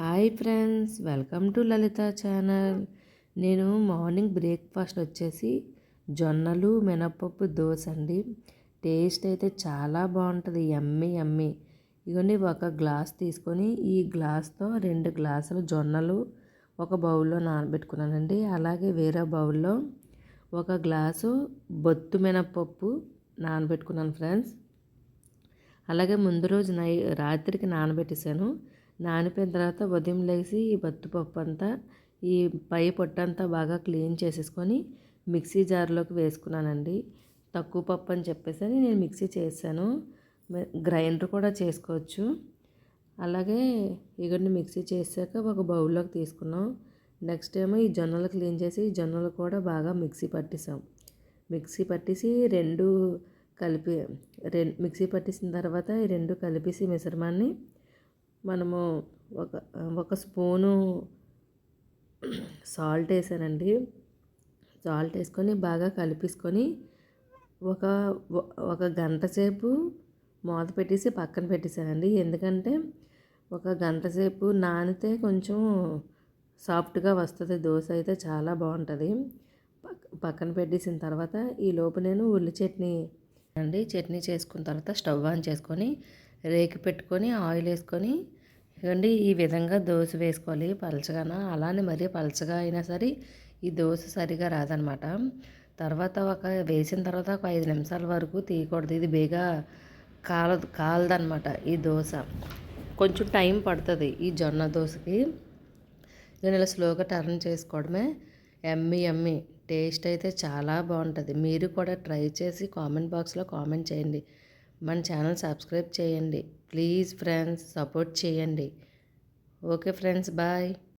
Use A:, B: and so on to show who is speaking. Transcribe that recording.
A: Hi friends welcome to Lalitha channel. నేను morning breakfast వచ్చేసి జొన్నలు మినపప్పు దోశ అండి. టేస్ట్ అయితే చాలా బాగుంటుంది ఎమ్మి ఎమ్మి ఇవన్నీ ఒక గ్లాస్ తీసుకొని ఈ గ్లాస్తో రెండు గ్లాసులు జొన్నలు ఒక బౌల్లో నానబెట్టుకున్నానండి. అలాగే వేరే బౌల్లో ఒక గ్లాసు బొత్తు మినపప్పు నానబెట్టుకున్నాను ఫ్రెండ్స్. అలాగే ముందు రోజు నై రాత్రికి నానబెట్టేశాను. నానిపోయిన తర్వాత ఉదయం లేచి ఈ బత్తుపప్పు అంతా ఈ పై పొట్టంతా బాగా క్లీన్ చేసేసుకొని మిక్సీ జార్లోకి వేసుకున్నానండి. తక్కువ పప్పు అని చెప్పేసి నేను మిక్సీ చేశాను. గ్రైండర్ కూడా చేసుకోవచ్చు. అలాగే ఇవన్నీ మిక్సీ చేశాక ఒక బౌల్లోకి తీసుకున్నాం. నెక్స్ట్ ఏమో ఈ జొన్నలు క్లీన్ చేసి ఈ జొన్నలు కూడా బాగా మిక్సీ పట్టేసాం. మిక్సీ పట్టేసి రెండు కలిపి రెండు మిక్సీ పట్టేసిన తర్వాత ఈ రెండు కలిపేసి మిశ్రమాన్ని మనము ఒక ఒక స్పూను సాల్ట్ వేసానండి. సాల్ట్ వేసుకొని బాగా కలిపేసుకొని ఒక ఒక గంట సేపు మూత పెట్టేసి పక్కన పెట్టేశానండి ఎందుకంటే ఒక గంట సేపు నానితే కొంచెం సాఫ్ట్గా వస్తుంది దోశ అయితే చాలా బాగుంటుంది. పక్కన పెట్టేసిన తర్వాత ఈ లోపు నేను ఉల్లి చట్నీ అండి. చట్నీ చేసుకున్న తర్వాత స్టవ్ ఆన్ చేసుకొని రేకి పెట్టుకొని ఆయిల్ వేసుకొని ఇవ్వండి ఈ విధంగా దోశ వేసుకోవాలి. పలచగాన? అలానే మరీ పలచగా అయినా సరే ఈ దోశ సరిగా రాదనమాట. తర్వాత ఒక వేసిన తర్వాత ఒక ఐదు నిమిషాల వరకు తీయకూడదు. ఇది బేగా కాలదు కాలదనమాట ఈ దోశ. కొంచెం టైం పడుతుంది ఈ జొన్న దోశకి. నేను ఇలా స్లోగా టర్న్ చేసుకోవడమే ఎమ్మి ఎమ్మి. టేస్ట్ అయితే చాలా బాగుంటుంది. మీరు కూడా ట్రై చేసి కామెంట్ బాక్స్లో కామెంట్ చేయండి. మన ఛానల్ సబ్స్క్రైబ్ చేయండి. ప్లీజ్ ఫ్రెండ్స్ సపోర్ట్ చేయండి. Okay friends bye.